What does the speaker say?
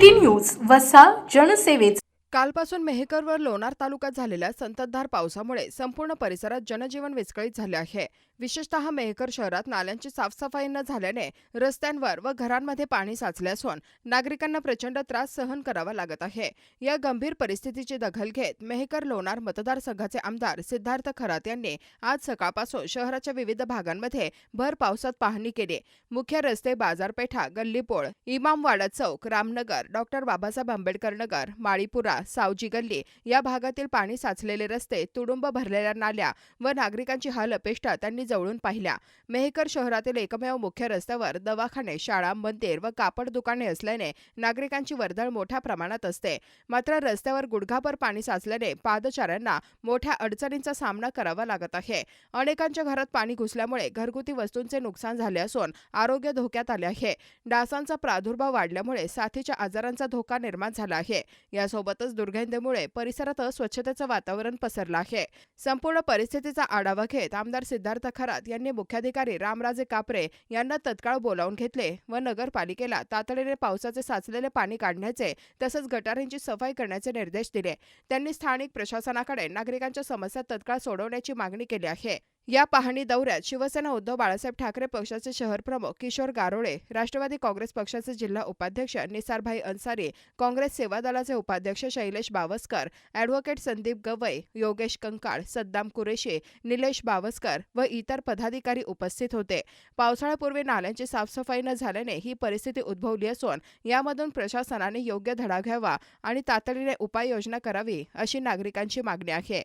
City news वसा जनसेवेचा. कालपासून मेहकरवर लोणार तालुक्यात झालेल्या संततधार पावसामुळे संपूर्ण परिसरात जनजीवन विस्कळीत झाले आहे. विशेषतः मेहकर शहरात नाल्यांची साफसफाई न झाल्याने रस्त्यांवर व घरांमध्ये पाणी साचले असून नागरिकांना प्रचंड त्रास सहन करावा लागत आहे. या गंभीर परिस्थितीची दखल घेत मेहकर लोणार मतदारसंघाचे आमदार सिद्धार्थ खरात यांनी आज सकाळपासून शहराच्या विविध भागांमध्ये भर पावसात पाहणी केली. मुख्य रस्ते बाजारपेठा गल्लीपोळ इमामवाडा चौक रामनगर डॉक्टर बाबासाहेब आंबेडकर नगर माळीपुरा सावजी गल्ली या भागातील पाणी साचलेले रस्ते तुडुंब भरलेल्या नाल्या व नागरिकांची हाल अपेष्टा त्यांनी जवळून पाहिल्या. मेहकर शहरातील एकमेव मुख्य रस्त्यावर दवाखाने शाळा मंदिर व कापड दुकाने असल्याने नागरिकांची वर्दळ मोठ्या प्रमाणात असते. मात्र रस्त्यावर गुडघाभर पाणी साचल्याने पादचाऱ्यांना मोठ्या अडचणींचा सामना करावा लागत आहे. अनेकांच्या घरात पाणी घुसल्यामुळे घरगुती वस्तूंचे नुकसान झाले असून आरोग्य धोक्यात आले आहे. डासांचा प्रादुर्भाव वाढल्यामुळे साथीच्या आजारांचा धोका निर्माण झाला आहे. यासोबतच दुर्गंधीमुळे परिसरात अस्वच्छतेचं वातावरण पसरलं आहे. संपूर्ण परिस्थितीचा आढावा घेत आमदार सिद्धार्थ खरात यांनी मुख्याधिकारी रामराजे कापरे यांना तत्काळ बोलावून घेतले व नगरपालिकेला तातडीने पावसाचे साचलेले पाणी काढण्याचे तसंच गटारींची सफाई करण्याचे निर्देश दिले. त्यांनी स्थानिक प्रशासनाकडे नागरिकांच्या समस्या तत्काळ सोडवण्याची मागणी केली आहे. या पाहणी दौऱ्यात शिवसेना उद्धव बाळासाहेब ठाकरे पक्षाचे शहर प्रमुख किशोर गारोळे राष्ट्रवादी काँग्रेस पक्षाचे जिल्हा उपाध्यक्ष निसारभाई अन्सारी काँग्रेस सेवा दलाचे उपाध्यक्ष शैलेश बावस्कर ॲडव्होकेट संदीप गवई योगेश कंकाळ सद्दाम कुरेशी निलेश बावस्कर व इतर पदाधिकारी उपस्थित होते. पावसाळ्यापूर्वी नाल्यांची साफसफाई न झाल्याने ही परिस्थिती उद्भवली असून यामधून प्रशासनाने योग्य धडा घ्यावा आणि तातडीने उपाययोजना करावी अशी नागरिकांची मागणी आहे.